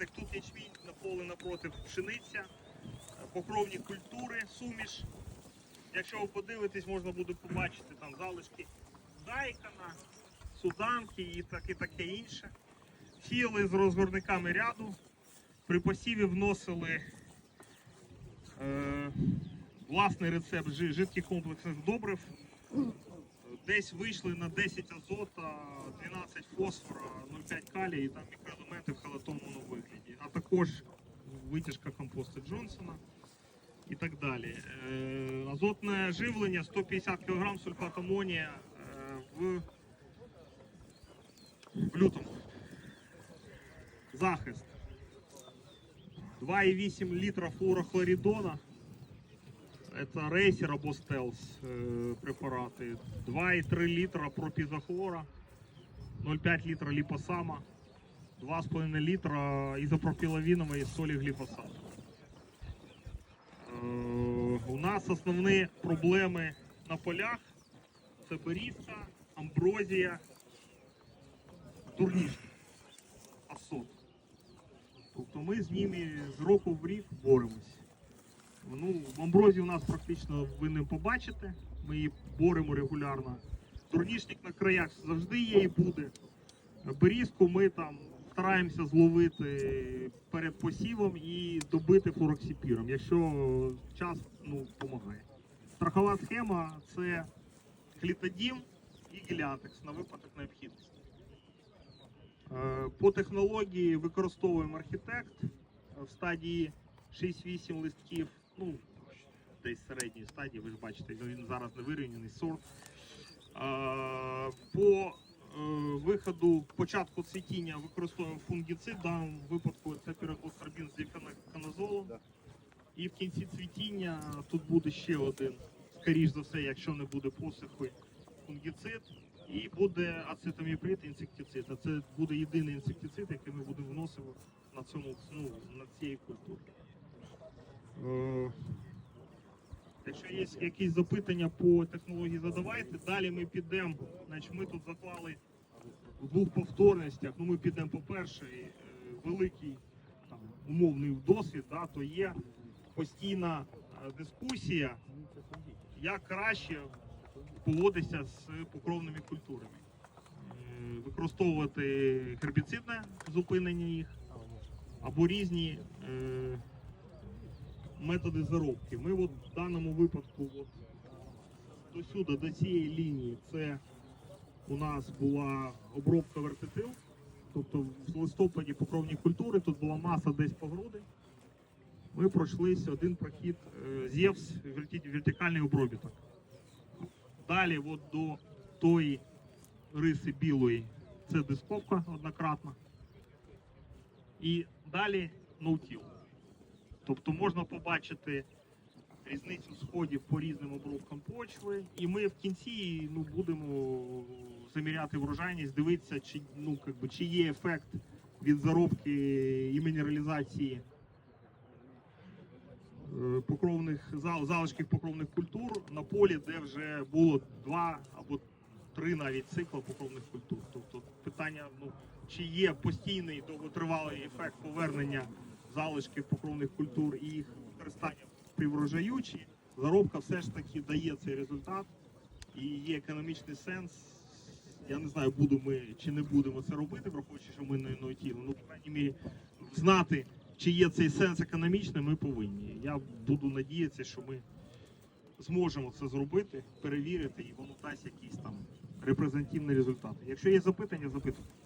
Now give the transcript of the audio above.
соняшник, тут ячмінь, на поле напротив пшениця, покровні культури, суміш. Якщо ви подивитесь, можна буде побачити там залишки дайкана, суданки і таке, таке інше. Сіяли з розгорниками ряду. При посіві вносили е, власний рецепт жидких комплексних добрив. Десь вийшли на 10 азота, 12 фосфора, 0,5 калія і там мікроелементи в халатовому вигляді, а також витяжка компосту Джонсона і так далі. Е, азотне живлення 150 кг сульфат амонія е, в, в лютому. Захист. 2,8 літра флорохлоридона. Это рейсер або стелс е, препарати. 2,3 літра пропізохлора, 0,5 літра ліпосама, 2,5 літра ізопропіловінової солі гліфосату. Е, у нас основні проблеми на полях це берізка, амброзія, турнішки, асот. Тобто ми з ними з року в рік боремось. Ну, в амброзії у нас практично ви не побачите. Ми її боремо регулярно. Турнішник на краях завжди є і буде. Берізку ми там стараємося зловити перед посівом і добити флороксипіром, якщо час ну, допомагає. Страхова схема це клітодім і геліатекс на випадок необхідності. Е, По технології використовуємо архітект в стадії 6-8 листків, ну, десь середньої стадії, ви ж бачите, він зараз не вирівняний сорт. Е, По е, виходу початку цвітіння використовуємо фунгіцид, в даному випадку це піроклострабін з діканазолом. І в кінці цвітіння тут буде ще один, скоріш за все, якщо не буде посуху, фунгіцид. І буде ацетаміприд інсектицид. А це буде єдиний інсектицид, який ми будемо вносити на цьому ну, на цієї культурі. Е, Якщо є якісь запитання по технології, задавайте. Далі ми підемо. Значить, ми тут заклали в двох повторностях. Ну, ми підемо по перше, великий там, умовний досвід, да, то є постійна е, дискусія, як краще поводитися з покровними культурами. Е, Використовувати гербіцидне зупинення їх або різні е, методи заробки. Ми от в даному випадку от, до сюди, до цієї лінії, це у нас була обробка вертитил. Тобто в листопаді покровні культури, тут була маса десь по груди. Ми пройшлися один прохід е, ЗЕВС, вертикальний обробіток. Далі от до тої риси білої це дисковка однократна. І далі ноутіл. Тобто можна побачити різницю сходів по різним обробкам почви. І ми в кінці ну, будемо заміряти врожайність, дивитися, чи, ну, как би, чи є ефект від заробки і мінералізації е, покровних залишків покровних культур на полі, де вже було два або три навіть цикла покровних культур. Тобто питання, ну чи є постійний довготривалий ефект повернення залишків покровних культур і їх використання чи заробка все ж таки дає цей результат і є економічний сенс. Я не знаю, будемо ми чи не будемо це робити, враховуючи, що ми не нойтіли. Ну, по крайній мірі, знати, чи є цей сенс економічний, ми повинні. Я буду надіятися, що ми зможемо це зробити, перевірити, і воно дасть якісь там репрезентативні результати. Якщо є запитання, запитуйте.